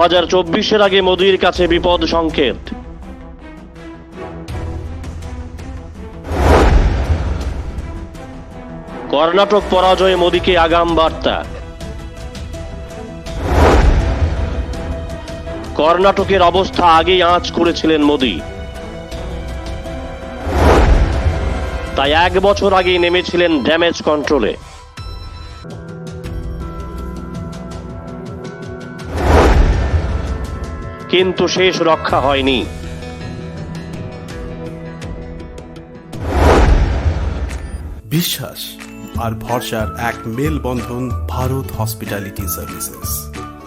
হাজার চব্বিশের আগে মোদির কাছে বিপদ সংকেত। কর্ণাটক পরাজয়ে মোদিকে আগাম বার্তা। কর্ণাটকের অবস্থা আগেই আঁচ করেছিলেন মোদি। তাই এক বছর আগেই নেমেছিলেন ড্যামেজ কন্ট্রোলে। কিন্তু শেষ রক্ষা হয়নি। বিশ্বাস আর ভরসার এক মেলবন্ধন ভারত হসপিটালিটি সার্ভিসেস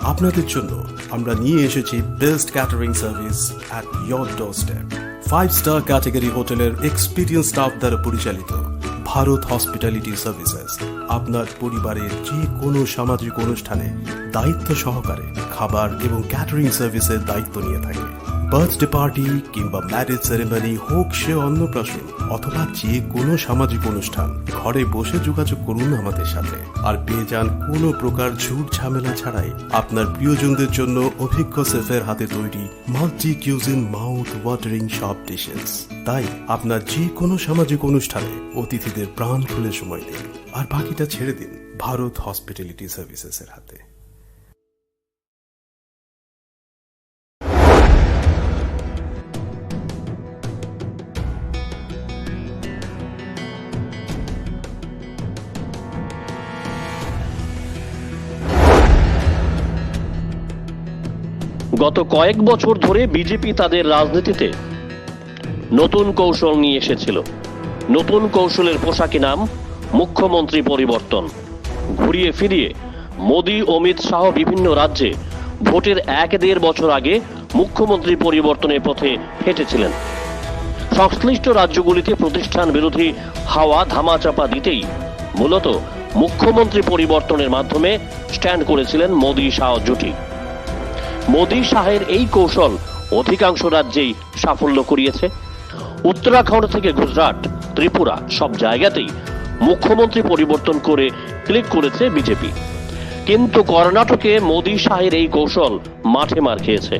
আপনাদের জন্য আমরা নিয়ে এসেছি best catering service at your door step five star category হোটেলের এক্সপিরিয়েন্স স্টাফ দ্বারা পরিচালিত। ভারত হসপিটালিটি সার্ভিসেস, আপনার পরিবারের যে কোনো সামাজিক অনুষ্ঠানে দায়িত্ব সহকারে খাবার এবং ক্যাটারিং সার্ভিসের দায়িত্ব নিয়ে থাকে। বার্থডে পার্টি কিংবা ম্যারেজ সেরেমনি হোক সে অন্নপ্রাশন অথবা যে কোনো সামাজিক অনুষ্ঠান, ঘরে বসে যোগাযোগ করুন আমাদের সাথে। আর পেয়ে যান কোনো প্রকার ঝুট ঝামেলা ছাড়াই আপনার প্রিয়জনদের জন্য অভিজ্ঞ শেফের হাতে তৈরি মাল্টি কিউজিন মাউথ ওয়াটারিং সব ডিশেস। তাই আপনার যে কোনো সামাজিক অনুষ্ঠানে অতিথিদের প্রাণ খুলে সময় দিন। আর বাকিটা ছেড়ে দিন ভারত হসপিটালিটি সার্ভিসেসের হাতে। গত কয়েক বছর ধরে বিজেপি তাদের রাজনীতিতে নতুন কৌশল নিয়ে এসেছিল। নতুন কৌশলের পোশাকি নাম মুখ্যমন্ত্রী পরিবর্তন। ঘুরিয়ে ফিরিয়ে মোদি, অমিত শাহ বিভিন্ন রাজ্যে ভোটের এক দেড় বছর আগে মুখ্যমন্ত্রী পরিবর্তনের পথে হেঁটেছিলেন। সংশ্লিষ্ট রাজ্যগুলিতে প্রতিষ্ঠান বিরোধী হাওয়া ধামাচাপা দিতেই মূলত মুখ্যমন্ত্রী পরিবর্তনের মাধ্যমে স্ট্যান্ড করেছিলেন মোদি শাহ জুটি। মোদি শাহের এই কৌশল অধিকাংশ রাজ্যেই সাফল্য করিয়েছে উত্তরাখণ্ড থেকে গুজরাট, ত্রিপুরা সব জায়গাতেই মুখ্যমন্ত্রী পরিবর্তন করে ক্লিক করেছে বিজেপি। কিন্তু কর্ণাটকে মোদী শাহের এই কৌশল মাঠে মার খেয়েছে।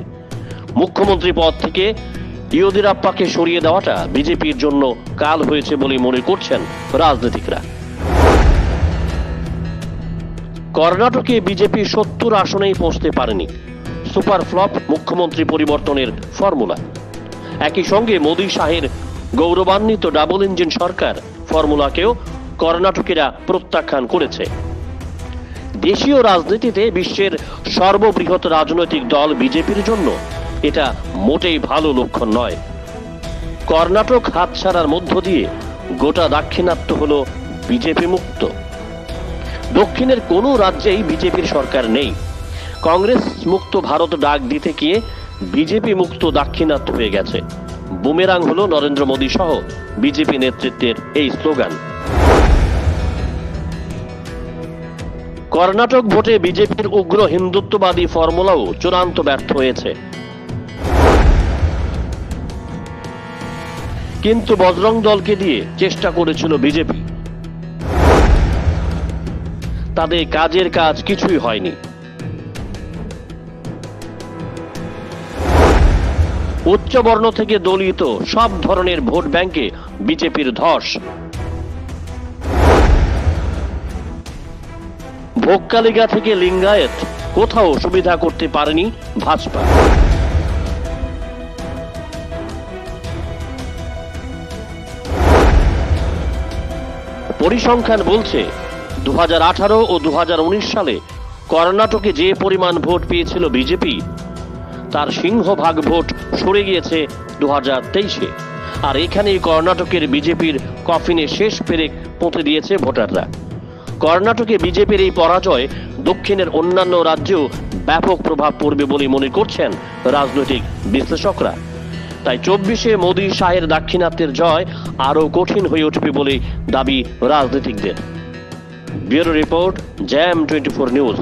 মুখ্যমন্ত্রী পদ থেকে ইয়োদিরাপ্পাকে সরিয়ে দেওয়াটা বিজেপির জন্য কাল হয়েছে বলে মনে করছেন রাজনীতিকরা। কর্ণাটকে বিজেপি সত্তর আসনেই পৌঁছতে পারেনি। সুপার ফ্লপ মুখ্যমন্ত্রী পরিবর্তনের ফর্মুলা। একই সঙ্গে মোদি শাহের গৌরবান্বিত ডাবল ইঞ্জিন সরকার ফর্মুলাকেও কর্ণাটকেরা প্রত্যাখ্যান করেছে। দেশীয় রাজনীতিতে বিশ্বের সর্ববৃহৎ রাজনৈতিক দল বিজেপির জন্য এটা মোটেই ভালো লক্ষণ নয়। কর্ণাটক হাতছাড়ার মধ্য দিয়ে গোটা দাক্ষিণাত্য হল বিজেপি মুক্ত। দক্ষিণের কোনো রাজ্যেই বিজেপির সরকার নেই। কংগ্রেস মুক্ত ভারত ডাক দিতে গিয়ে বিজেপি মুক্ত দাক্ষিণাত্য হয়ে গেছে। বুমেরাং হলো নরেন্দ্র মোদী সহ বিজেপি নেতৃত্বের এই স্লোগান। কর্ণাটক ভোটে বিজেপির উগ্র হিন্দুত্ববাদী ফর্মুলাও চূড়ান্ত ব্যর্থ হয়েছে। কিন্তু বজরং দলকে দিয়ে চেষ্টা করেছিল বিজেপি। তাদের কাজের কাজ কিছুই হয়নি। উচ্চবর্ণ থেকে দলিত সব ধরনের ভোট ব্যাংকে বিজেপির ধস। ভোগকালিগা থেকে লিঙ্গায়েত কোথাও সুবিধা করতে পারেনি ভাজপা। পরিসংখ্যান বলছে দু হাজার আঠারো ও দু হাজার উনিশ সালে কর্ণাটকে যে পরিমাণ ভোট পেয়েছিল বিজেপি, তার সিংহভাগ ভোট সরে গিয়েছে দু হাজার তেইশে। আর এখানেই কর্ণাটকের বিজেপির কফিনে শেষ পেরেক পুঁতে দিয়েছে ভোটাররা। কর্ণাটকে বিজেপির এই পরাজয় দক্ষিণের অন্যান্য রাজ্যেও ব্যাপক প্রভাব পড়বে বলে মনে করছেন রাজনৈতিক বিশ্লেষকরা। তাই চব্বিশে মোদী শাহের দাক্ষিণাত্যের জয় আরও কঠিন হয়ে উঠবে বলে দাবি রাজনীতিকদের। ব্যুরো রিপোর্ট জ্যাম টোয়েন্টি ফোর নিউজ।